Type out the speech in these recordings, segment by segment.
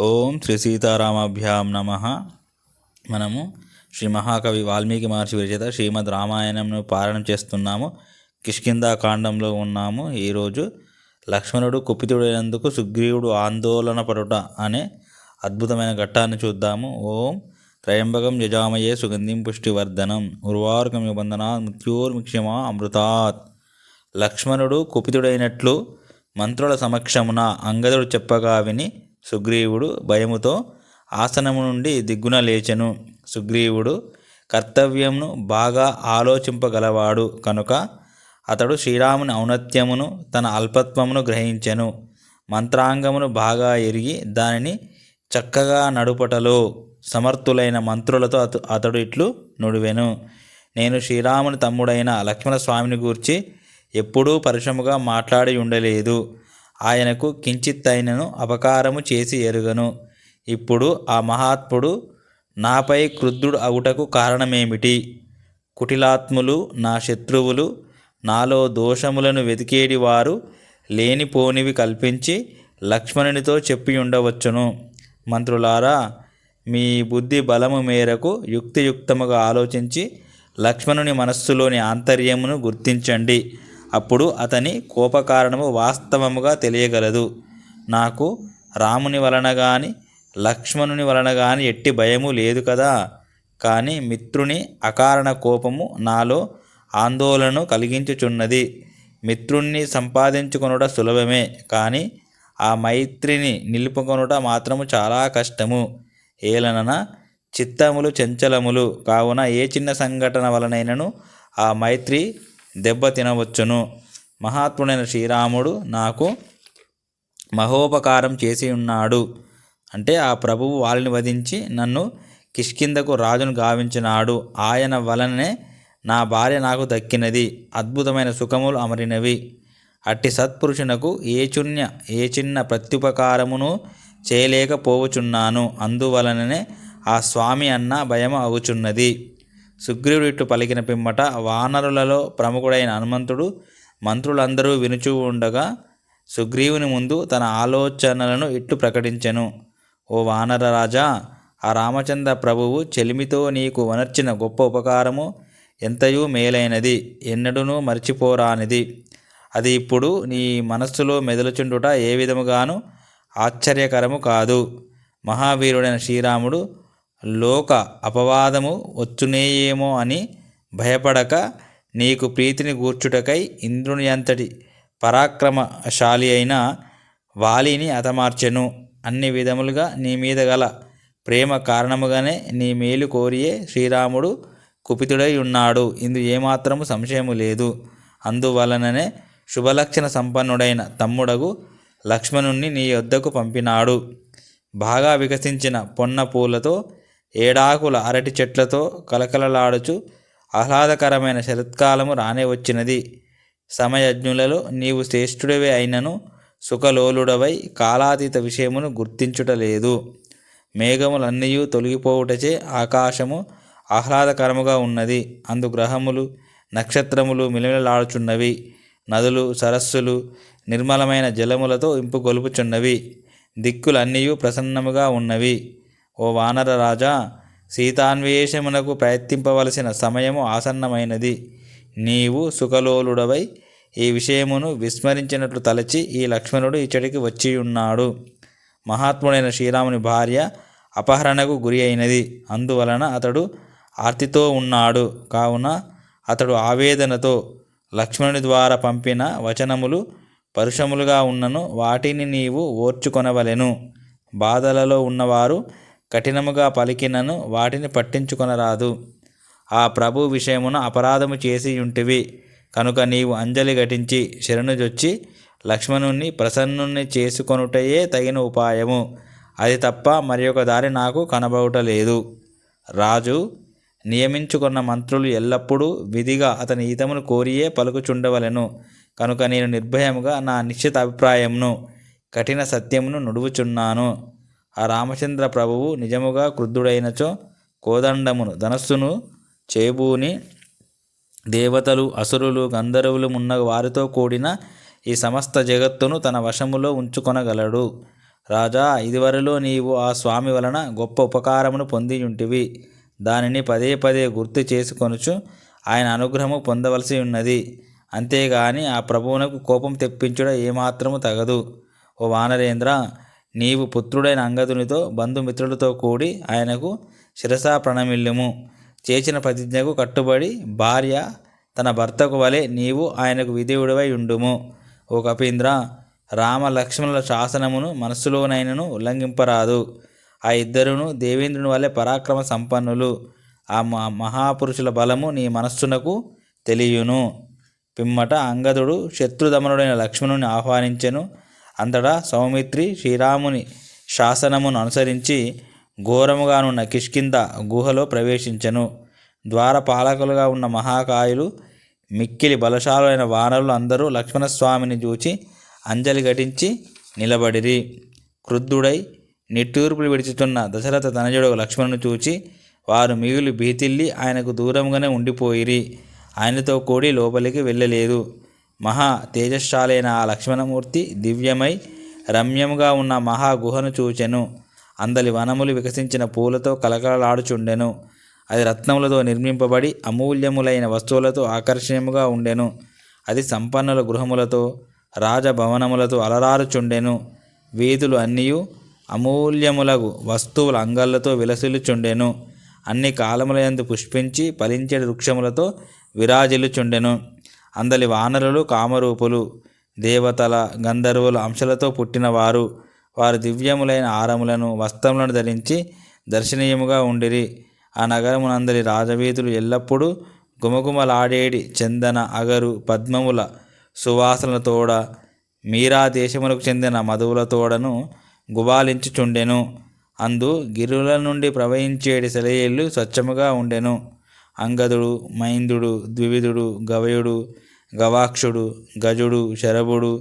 ఓం శ్రీ సీతారామాభ్యాం నమ. మనము శ్రీ మహాకవి వాల్మీకి మహర్షి విరచిత శ్రీమద్ రామాయణంను పారాయణం చేస్తున్నాము. కిష్కిందా కాండంలో ఉన్నాము. ఈరోజు లక్ష్మణుడు కుపితుడైనందుకు సుగ్రీవుడు ఆందోళన పడుట అనే అద్భుతమైన ఘట్టాన్ని చూద్దాము. ఓం త్రయంబకం యజామయే సుగంధిం పుష్టివర్ధనం. ఉర్వారుకం నిబంధన మృత్యోర్మిక్షమా అమృతాత్. లక్ష్మణుడు కుపితుడైనట్లు మంత్రుల సమక్షమున అంగదుడు చెప్పగా విని సుగ్రీవుడు భయముతో ఆసనము నుండి దిగ్గున లేచెను. సుగ్రీవుడు కర్తవ్యంను బాగా ఆలోచింపగలవాడు కనుక అతడు శ్రీరాముని ఔన్నత్యమును తన అల్పత్వమును గ్రహించెను. మంత్రాంగమును బాగా ఎరిగి దానిని చక్కగా నడుపటలో సమర్థులైన మంత్రులతో అత అతడు ఇట్లు నుడివెను. నేను శ్రీరాముని తమ్ముడైన లక్ష్మణస్వామిని గూర్చి ఎప్పుడూ పరిశ్రమగా మాట్లాడి ఉండలేదు. ఆయనకు కించిత్తైనను అపకారము చేసి ఎరుగను. ఇప్పుడు ఆ మహాత్ముడు నాపై క్రుద్ధుడు అవుటకు కారణమేమిటి? కుటిలాత్ములు నా శత్రువులు నాలో దోషములను వెతికేడి వారు లేనిపోనివి కల్పించి లక్ష్మణునితో చెప్పి ఉండవచ్చును మంత్రులారా మీ బుద్ధి బలము మేరకు యుక్తియుక్తముగా ఆలోచించి లక్ష్మణుని మనస్సులోని ఆంతర్యమును గుర్తించండి. అప్పుడు అతని కోపకారణము వాస్తవముగా తెలియగలదు. నాకు రాముని వలన గాని లక్ష్మణుని వలన గాని ఎట్టి భయము లేదు కదా. కానీ మిత్రుని అకారణ కోపము నాలో ఆందోళనను కలిగించుచున్నది. మిత్రుణ్ణి సంపాదించుకొనుట సులభమే కానీ ఆ మైత్రిని నిలుపుకొనుట మాత్రము చాలా కష్టము. ఏలనన చిత్తములు చంచలములు. కావున ఏ చిన్న సంఘటన వలనైనను ఆ మైత్రి దెబ్బ తినవచ్చును. మహాత్ముడైన శ్రీరాముడు నాకు మహోపకారం చేసి ఉన్నాడు. అంటే ఆ ప్రభువు వాళ్ళని వధించి నన్ను కిష్కిందకు రాజును గావించినాడు. ఆయన వలననే నా భార్య నాకు దక్కినది. అద్భుతమైన సుఖములు అమరినవి. అట్టి సత్పురుషునకు ఏ చున్య ఏ చిన్న ప్రత్యుపకారమును చేయలేకపోవచున్నాను అందువలననే ఆ స్వామి అన్న భయం అవుచున్నది సుగ్రీవుడు ఇట్లు పలికిన పిమ్మట వానరులలో ప్రముఖుడైన హనుమంతుడు మంత్రులందరూ వినుచూ ఉండగా సుగ్రీవుని ముందు తన ఆలోచనలను ఇట్టు ప్రకటించెను. ఓ వానర రాజా ఆ రామచంద్ర ప్రభువు చెలిమితో నీకు వనర్చిన గొప్ప ఉపకారము ఎంతయూ మేలైనది ఎన్నడూనూ మర్చిపోరానిది. అది ఇప్పుడు నీ మనస్సులో మెదలుచుండుట ఏ విధముగాను ఆశ్చర్యకరము కాదు. మహావీరుడైన శ్రీరాముడు లోక అపవాదము వచ్చునేయేమో అని భయపడక నీకు ప్రీతిని గూర్చుటకై ఇంద్రుని అంతటి పరాక్రమశాలి అయిన వాలిని హతమార్చెను. అన్ని విధములుగా నీ మీద గల ప్రేమ కారణముగానే నీ మేలు కోరియే శ్రీరాముడు కుపితుడై ఉన్నాడు. ఇందు ఏమాత్రము సంశయము లేదు. అందువలననే శుభలక్షణ సంపన్నుడైన తమ్ముడగు లక్ష్మణుణ్ణి నీ వద్దకు పంపినాడు. బాగా వికసించిన పొన్న పూలతో ఏడాకుల అరటి చెట్లతో కలకలలాడుచు ఆహ్లాదకరమైన శరత్కాలము రానే వచ్చినది. సమయజ్ఞులలో నీవు శ్రేష్ఠుడివే అయినను సుఖలోలుడవై కాలాతీత విషయమును గుర్తించుటలేదు మేఘములన్నీ తొలగిపోవుటచే ఆకాశము ఆహ్లాదకరముగా ఉన్నది. అందు గ్రహములు నక్షత్రములు మిలమిలలాడుచున్నవి. నదులు సరస్సులు నిర్మలమైన జలములతో ఇంపుగొలుపుచున్నవి. దిక్కులన్నీ ప్రసన్నముగా ఉన్నవి. ఓ వానర రాజా సీతాన్వేషమునకు ప్రయత్నింపవలసిన సమయము ఆసన్నమైనది. నీవు సుఖలోలుడవై ఈ విషయమును విస్మరించినట్లు తలచి ఈ లక్ష్మణుడు ఇచ్చడికి వచ్చి ఉన్నాడు మహాత్ముడైన శ్రీరాముని భార్య అపహరణకు గురి అయినది. అందువలన అతడు ఆర్తితో ఉన్నాడు. కావున అతడు ఆవేదనతో లక్ష్మణుని ద్వారా పంపిన వచనములు పరుషములుగా ఉన్నను వాటిని నీవు ఓర్చుకొనవలెను. బాధలలో ఉన్నవారు కఠినముగా పలికినను వాటిని పట్టించుకొనరాదు. ఆ ప్రభు విషయమున అపరాధము చేసి ఉంటివి కనుక నీవు అంజలి ఘటించి శరణుజొచ్చి లక్ష్మణుణ్ణి ప్రసన్నుణ్ణి చేసుకొనుటయే తగిన ఉపాయము. అది తప్ప మరి ఒక దారి నాకు కనబడలేదు రాజు నియమించుకున్న మంత్రులు ఎల్లప్పుడూ విధిగా అతని ఈతమును కోరియే పలుకుచుండవలెను. కనుక నేను నిర్భయముగా నా నిశ్చిత అభిప్రాయంను కఠిన సత్యమును నుడువుచున్నాను. ఆ రామచంద్ర ప్రభువు నిజముగా క్రుద్ధుడైనచో కోదండమును ధనస్సును చేబూని దేవతలు అసురులు గంధర్వులు ఉన్న వారితో కూడిన ఈ సమస్త జగత్తును తన వశములో ఉంచుకొనగలడు. రాజా ఇదివరలో నీవు ఆ స్వామి వలన గొప్ప ఉపకారమును పొందియుంటివి. దానిని పదే పదే గుర్తు చేసుకొనుచు ఆయన అనుగ్రహము పొందవలసి ఉన్నది. అంతేగాని ఆ ప్రభువునకు కోపం తెప్పించుట ఏమాత్రము తగదు. ఓ వానరేంద్ర నీవు పుత్రుడైన అంగదునితో బంధుమిత్రులతో కూడి ఆయనకు శిరసా ప్రణమిల్లుము. చేసిన ప్రతిజ్ఞకు కట్టుబడి భార్య తన భర్తకు వలె నీవు ఆయనకు విధేయుడివై ఉండుము. ఓ కపీంద్ర రామ లక్ష్మణుల శాసనమును మనస్సులోనైనను ఉల్లంఘింపరాదు. ఆ ఇద్దరును దేవేంద్రుని వలె పరాక్రమ సంపన్నులు. ఆ మహా మహాపురుషుల బలము నీ మనస్సునకు తెలియను. పిమ్మట అంగదుడు శత్రుదమనుడైన లక్ష్మణుని ఆహ్వానించెను. అంతటా సౌమిత్రి శ్రీరాముని శాసనమును అనుసరించి ఘోరముగానున్న కిష్కింద గుహలో ప్రవేశించెను. ద్వారపాలకులుగా ఉన్న మహాకాయులు మిక్కిలి బలశాలులైన వానరులు అందరూ లక్ష్మణస్వామిని చూచి అంజలి ఘటించి నిలబడిరి. క్రుద్ధుడై నిట్టూర్పులు విడిచుతున్న దశరథ తనయుడు లక్ష్మణుని చూచి వారు మిగులు భీతిల్లి ఆయనకు దూరంగానే ఉండిపోయిరి. ఆయనతో కూడి లోపలికి వెళ్ళలేదు. మహా తేజస్శాలైన ఆ లక్ష్మణమూర్తి దివ్యమై రమ్యముగా ఉన్న మహా గుహను చూచెను. అందలి వనములు వికసించిన పూలతో కలకలలాడుచుండెను. అది రత్నములతో నిర్మింపబడి అమూల్యములైన వస్తువులతో ఆకర్షణీయముగా ఉండెను. అది సంపన్నుల గృహములతో రాజభవనములతో అలరారుచుండెను. వీధులు అన్నీయు అమూల్యములగు వస్తువుల అంగళ్ళతో విలసిల్లుచుండెను. అన్ని కాలములయందు పుష్పించి ఫలించే వృక్షములతో విరాజిల్లుచుండెను. అందలి వానరులు కామరూపులు దేవతల గంధర్వుల అంశలతో పుట్టినవారు వారు. దివ్యములైన ఆరములను వస్త్రములను ధరించి దర్శనీయముగా ఉండిరి. ఆ నగరమునందరి రాజవీధులు ఎల్లప్పుడూ గుమగుమలాడేడి చందన అగరు పద్మముల సువాసనలతోడ మీరా దేశములకు చెందిన మధువులతోడను గుబాలించుచుండెను. అందు గిరుల నుండి ప్రవహించేటి సెలయేళ్ళు స్వచ్ఛముగా ఉండెను. అంగదుడు మైందుడు ద్వివిధుడు గవయుడు గవాక్షుడు గజుడు శరభుడు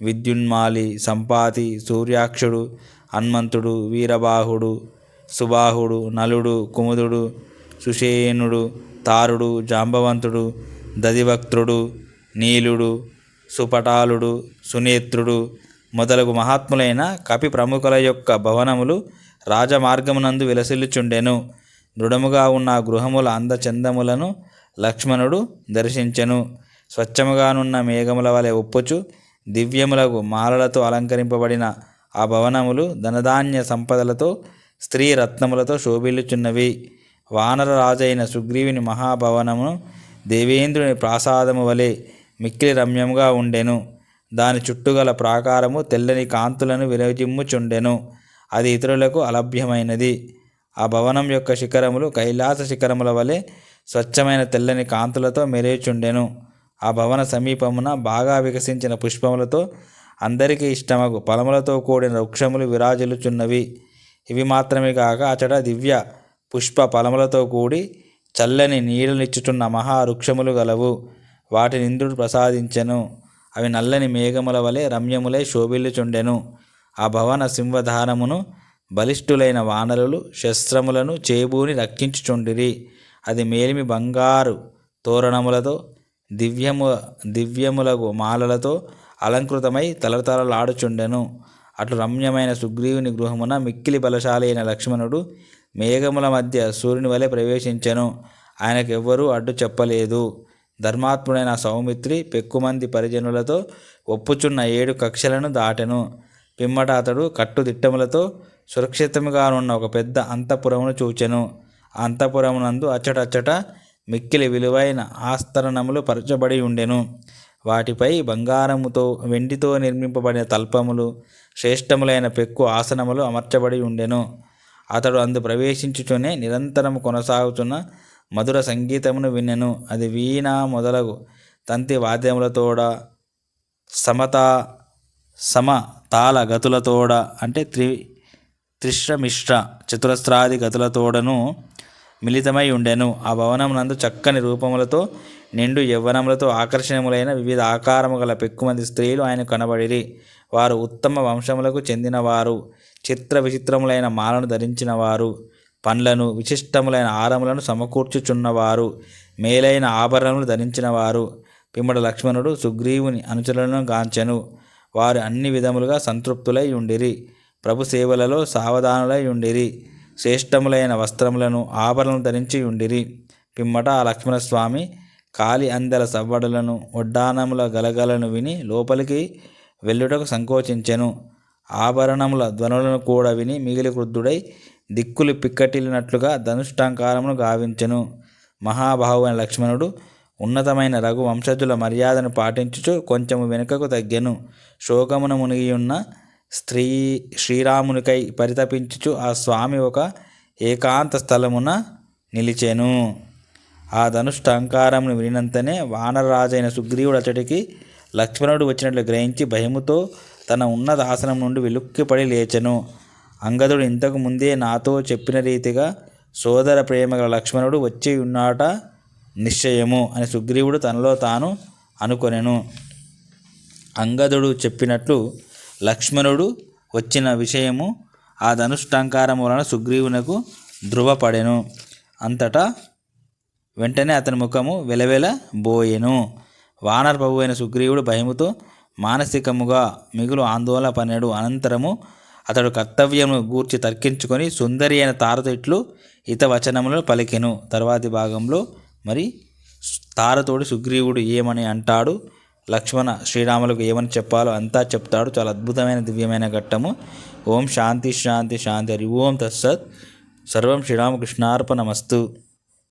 విద్యున్మాలి సంపాతి సూర్యాక్షుడు హన్మంతుడు వీరబాహుడు సుబాహుడు నలుడు కుముదుడు సుషేనుడు తారుడు జాంబవంతుడు దదివక్త్రుడు నీలుడు సుపటాలుడు సునేత్రుడు మొదలగు మహాత్ములైన కపి ప్రముఖుల యొక్క భవనములు రాజమార్గమునందు విలసిల్లుచుండెను. దృఢముగా ఉన్న గృహముల అందచందములను లక్ష్మణుడు దర్శించెను. స్వచ్ఛముగానున్న మేఘముల వలె ఒప్పుచు దివ్యములకు మాలలతో అలంకరింపబడిన ఆ భవనములు ధనధాన్య సంపదలతో స్త్రీ రత్నములతో శోభిల్లుచున్నవి. వానర రాజైన సుగ్రీవుని మహాభవనమును దేవేంద్రుని ప్రాసాదము వలె మిక్కిలి రమ్యముగా ఉండెను. దాని చుట్టుగల ప్రాకారము తెల్లని కాంతులను విరజిమ్ముచుండెను. అది ఇతరులకు అలభ్యమైనది. ఆ భవనం యొక్క శిఖరములు కైలాస శిఖరముల వలె స్వచ్ఛమైన తెల్లని కాంతులతో మెరేచుండెను. ఆ భవన సమీపమున బాగా వికసించిన పుష్పములతో అందరికీ ఇష్టమగు. ఫలములతో కూడిన వృక్షములు విరాజులుచున్నవి ఇవి మాత్రమే కాక అచట దివ్య పుష్ప ఫలములతో కూడి చల్లని నీడనిచ్చుచున్న మహావృక్షములు గలవు. వాటిని ఇంద్రుడు ప్రసాదించెను. అవి నల్లని మేఘముల వలె రమ్యములై శోభిల్లుచుండెను. ఆ భవన సింహధారమును బలిష్ఠులైన వానరులు శస్త్రములను చేబూని రక్షించుచుండిరి. అది మేలిమి బంగారు తోరణములతో దివ్యము దివ్యములకు మాలలతో అలంకృతమై తలతలలాడుచుండెను. అటు రమ్యమైన సుగ్రీవుని గృహమున మిక్కిలి బలశాలి అయిన లక్ష్మణుడు మేఘముల మధ్య సూర్యుని వలె ప్రవేశించెను. ఆయనకెవ్వరూ అడ్డు చెప్పలేదు. ధర్మాత్ముడైన సౌమిత్రి పెక్కుమంది పరిజనులతో ఒప్పుచున్న ఏడు కక్షలను దాటెను. పిమ్మట అతడు కట్టుదిట్టములతో సురక్షితముగానున్న ఒక పెద్ద అంతఃపురమును చూచెను. అంతఃపురమునందు అచ్చటచ్చట మిక్కిలి విలువైన ఆస్తరణములు పరచబడి ఉండెను. వాటిపై బంగారముతో వెండితో నిర్మింపబడిన తల్పములు శ్రేష్టములైన పెక్కు ఆసనములు అమర్చబడి ఉండెను. అతడు అందు ప్రవేశించుచునే నిరంతరము కొనసాగుతున్న మధుర సంగీతమును విన్నెను. అది వీణ మొదలగు తంతి వాద్యములతోడ సమత సమ తాళ గతులతోడ అంటే త్రి త్రిశ్రమిశ్ర చతురస్రాది గతులతోడను మిళితమై ఉండెను. ఆ భవనమునందు చక్కని రూపములతో నిండు యవ్వనములతో ఆకర్షణములైన వివిధ ఆకారము గల పెక్కుమంది స్త్రీలు ఆయన కనబడిరి. వారు ఉత్తమ వంశములకు చెందినవారు. చిత్ర విచిత్రములైన మాలను ధరించినవారు. పండ్లను విశిష్టములైన ఆరములను సమకూర్చుచున్నవారు. మేలైన ఆభరణములు ధరించినవారు. పిమ్మడ లక్ష్మణుడు సుగ్రీవుని అనుచరులను గాంచెను. వారు అన్ని విధములుగా సంతృప్తులై ఉండిరి. ప్రభు సేవలలో సావధానులై ఉండిరి. శ్రేష్టములైన వస్త్రములను ఆభరణలు ధరించి ఉండిరి. పిమ్మట ఆ లక్ష్మణస్వామి కాలి అందల సవ్వడులను ఒడ్డానముల గలగలను విని లోపలికి వెళ్ళుటకు సంకోచించెను. ఆభరణముల ధ్వనులను కూడా విని మిగిలి క్రుద్ధుడై దిక్కులు పిక్కటిల్లినట్లుగా ధనుష్టాంకారమును గావించెను. మహాబాహువైన లక్ష్మణుడు ఉన్నతమైన రఘు వంశజుల మర్యాదను పాటించుచు కొంచెము వెనుకకు తగ్గెను. శోకమున మునిగియున్న స్త్రీ శ్రీరామునికై పరితపించుచు ఆ స్వామి ఒక ఏకాంత స్థలమున నిలిచెను. ఆ ధనుష్టంకారమును వినినంతనే వానరరాజైన సుగ్రీవుడు అతడికి లక్ష్మణుడు వచ్చినట్లు గ్రహించి భయముతో తన ఉన్నత ఆసనం నుండి వెలుక్కిపడి లేచెను. అంగదుడు ఇంతకు ముందే నాతో చెప్పిన రీతిగా సోదర ప్రేమగల లక్ష్మణుడు వచ్చి ఉన్నాట నిశ్చయము అని సుగ్రీవుడు తనలో తాను అనుకొనెను. అంగదుడు చెప్పినట్లు లక్ష్మణుడు వచ్చిన విషయము ఆ ధనుష్టంకారం వలన సుగ్రీవునకు ధృవపడెను అంతటా వెంటనే అతని ముఖము వెలవెల బోయెను వానర ప్రభు అయిన సుగ్రీవుడు భయముతో మానసికముగా మిగులు ఆందోళన పన్నాడు అనంతరము అతడు కర్తవ్యము గూర్చి తర్కించుకొని సుందరి అయిన తారతో ఇట్లు హితవచనములను పలికెను. తర్వాతి భాగంలో మరి తారతోడి సుగ్రీవుడు ఏమని అంటాడు? లక్ష్మణ శ్రీరాములకు ఏమని చెప్పాలో అంతా చెప్తాడు. చాలా అద్భుతమైన దివ్యమైన ఘట్టము. ఓం శాంతి శాంతి శాంతి. హరి ఓం తత్సత్. సర్వం శ్రీరామకృష్ణార్పణమస్తు.